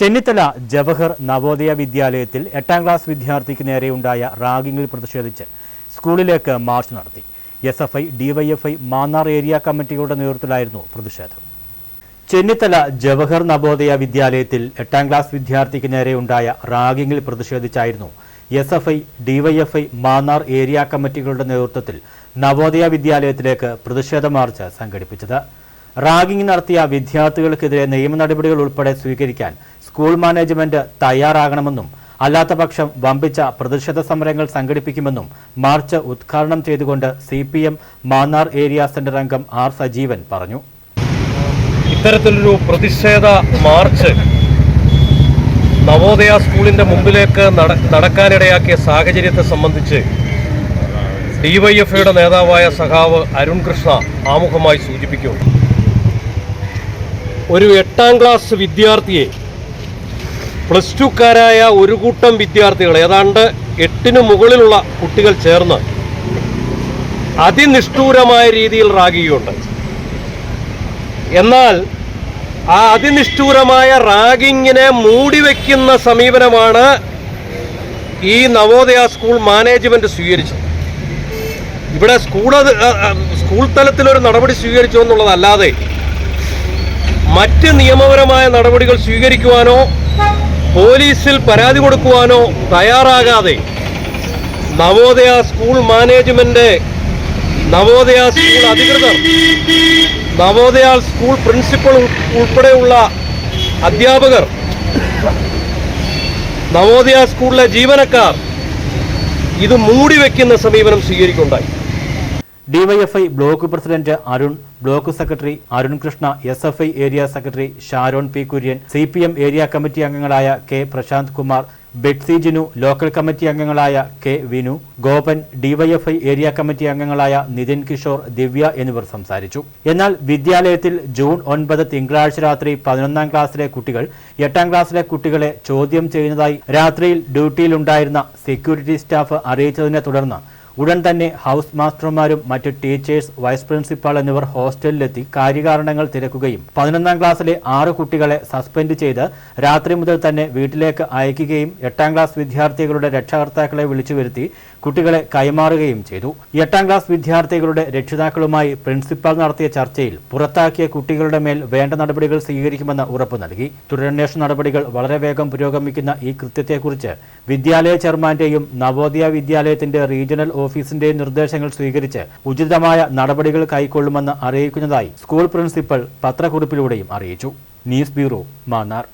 ചെന്നിത്തല ജവഹർ നവോദയ വിദ്യാലയത്തിൽ എട്ടാം ക്ലാസ് വിദ്യാർത്ഥിക്ക് നേരെയുണ്ടായ റാഗിങ്ങിൽ പ്രതിഷേധിച്ച് സ്കൂളിലേക്ക് മാർച്ച് നടത്തി. S F I DYFI Mannar area കമ്മിറ്റികളുടെ നേതൃത്വത്തിലായിരുന്നു പ്രതിഷേധം. ചെന്നിത്തല ജവഹർ നവോദയ വിദ്യാലയത്തിൽ എട്ടാം ക്ലാസ് വിദ്യാർത്ഥിക്ക് നേരെയുണ്ടായ റാഗിങ്ങിൽ പ്രതിഷേധിച്ചായിരുന്നു S F I DYFI Mannar area കമ്മിറ്റികളുടെ നേതൃത്വത്തിൽ നവോദയ വിദ്യാലയത്തിലേക്ക് പ്രതിഷേധ മാർച്ച് സംഘടിപ്പിച്ചത്. റാഗിംഗ് നടത്തിയ വിദ്യാർത്ഥികൾക്കെതിരെ നിയമ നടപടികൾ ഉൾപ്പെടെ സ്വീകരിക്കാൻ സ്കൂൾ മാനേജ്മെന്റ് തയ്യാറാകണമെന്നും അല്ലാത്തപക്ഷം വമ്പിച്ച പ്രതിഷേധ സമരങ്ങൾ സംഘടിപ്പിക്കുമെന്നും മാർച്ച് ഉദ്ഘാടനം ചെയ്തുകൊണ്ട് C P M Mannar area centre അംഗം ആർ സജീവൻ പറഞ്ഞു. ഇത്തരത്തിലൊരു പ്രതിഷേധ മാർച്ച് നവോദയ സ്കൂളിന്റെ മുമ്പിലേക്ക് നട നടക്കാനിടയാക്കിയ സാഹചര്യത്തെ സംബന്ധിച്ച് ഡിവൈഎഫ്ഐയുടെ നേതാവായ സഖാവ് അരുൺ കൃഷ്ണ ആമുഖമായി സൂചിപ്പിക്കും ഒരു എട്ടാം ക്ലാസ് വിദ്യാർത്ഥിയെ പ്ലസ് ടുക്കാരായ ഒരു കൂട്ടം വിദ്യാർത്ഥികൾ ഏതാണ്ട് എട്ടിന് മുകളിലുള്ള കുട്ടികൾ ചേർന്ന് അതിനിഷ്ഠൂരമായ രീതിയിൽ റാഗിയുണ്ട് എന്നാൽ ആ അതിനിഷ്ഠൂരമായ റാഗിങ്ങിനെ മൂടിവെക്കുന്ന സമീപനമാണ് ഈ നവോദയ സ്കൂൾ മാനേജ്മെന്റ് സ്വീകരിച്ചത്. ഇവിടെ സ്കൂൾ അത് തലത്തിൽ ഒരു സ്കൂൾ നടപടി സ്വീകരിച്ചു എന്നുള്ളതല്ലാതെ മറ്റ് നിയമപരമായ നടപടികൾ സ്വീകരിക്കുവാനോ പോലീസിൽ പരാതി കൊടുക്കുവാനോ തയ്യാറാകാതെ Navodaya school management Navodaya school അധികൃതർ നവോദയ സ്കൂൾ പ്രിൻസിപ്പൾ ഉൾപ്പെടെയുള്ള അധ്യാപകർ നവോദയ സ്കൂളിലെ ജീവനക്കാർ ഇത് മൂടിവെക്കുന്ന സമീപനം സ്വീകരിക്കുണ്ടായി DYFI block president Arun block secretary Arun Krishna S F I area secretary Sharon P Kurian C P M area committee അംഗങ്ങളായ K Prashanth Kumar Betsy Jinu local committee അംഗങ്ങളായ K Vinu Gopan DYFI area committee അംഗങ്ങളായ നിതിൻ കിഷോർ ദിവ്യ എന്നിവർ സംസാരിച്ചു. എന്നാൽ വിദ്യാലയത്തിൽ June ഒൻപത് തിങ്കളാഴ്ച രാത്രി പതിനൊന്നാം ക്ലാസ്സിലെ കുട്ടികൾ എട്ടാം ക്ലാസ്സിലെ കുട്ടികളെ ചോദ്യം ചെയ്യുന്നതായി രാത്രിയിൽ ഡ്യൂട്ടിയിലുണ്ടായിരുന്ന സെക്യൂരിറ്റി സ്റ്റാഫ് അറിയിച്ചതിനെ തുടർന്ന് ഉടൻ തന്നെ ഹൗസ് മാസ്റ്റർമാരും മറ്റ് ടീച്ചേഴ്സ് വൈസ് പ്രിൻസിപ്പാൾ എന്നിവർ ഹോസ്റ്റലിലെത്തി കാര്യകാരണങ്ങൾ തിരക്കുകയും പതിനൊന്നാം ക്ലാസ്സിലെ ആറ് കുട്ടികളെ സസ്പെൻഡ് ചെയ്ത് രാത്രി മുതൽ തന്നെ വീട്ടിലേക്ക് അയക്കുകയും എട്ടാം ക്ലാസ് വിദ്യാർത്ഥികളുടെ രക്ഷകർത്താക്കളെ വിളിച്ചു വരുത്തി കുട്ടികളെ കൈമാറുകയും ചെയ്തു. എട്ടാം ക്ലാസ് വിദ്യാർത്ഥികളുടെ രക്ഷിതാക്കളുമായി പ്രിൻസിപ്പാൾ നടത്തിയ ചർച്ചയിൽ പുറത്താക്കിയ കുട്ടികളുടെ മേൽ വേണ്ട നടപടികൾ സ്വീകരിക്കുമെന്ന് ഉറപ്പു നൽകി. തുടരന്വേഷണ നടപടികൾ വളരെ വേഗം പുരോഗമിക്കുന്ന ഈ കൃത്യത്തെക്കുറിച്ച് വിദ്യാലയ ചെയർമാന്റെയും നവോദയ വിദ്യാലയത്തിന്റെ റീജിയണൽ ഓഫീസിന്റെയും നിർദ്ദേശങ്ങൾ സ്വീകരിച്ച് ഉചിതമായ നടപടികൾ കൈക്കൊള്ളുമെന്ന് അറിയിക്കുന്നതായി സ്കൂൾ പ്രിൻസിപ്പൽ പത്രക്കുറിപ്പിലൂടെയും അറിയിച്ചു. News bureau Mannar.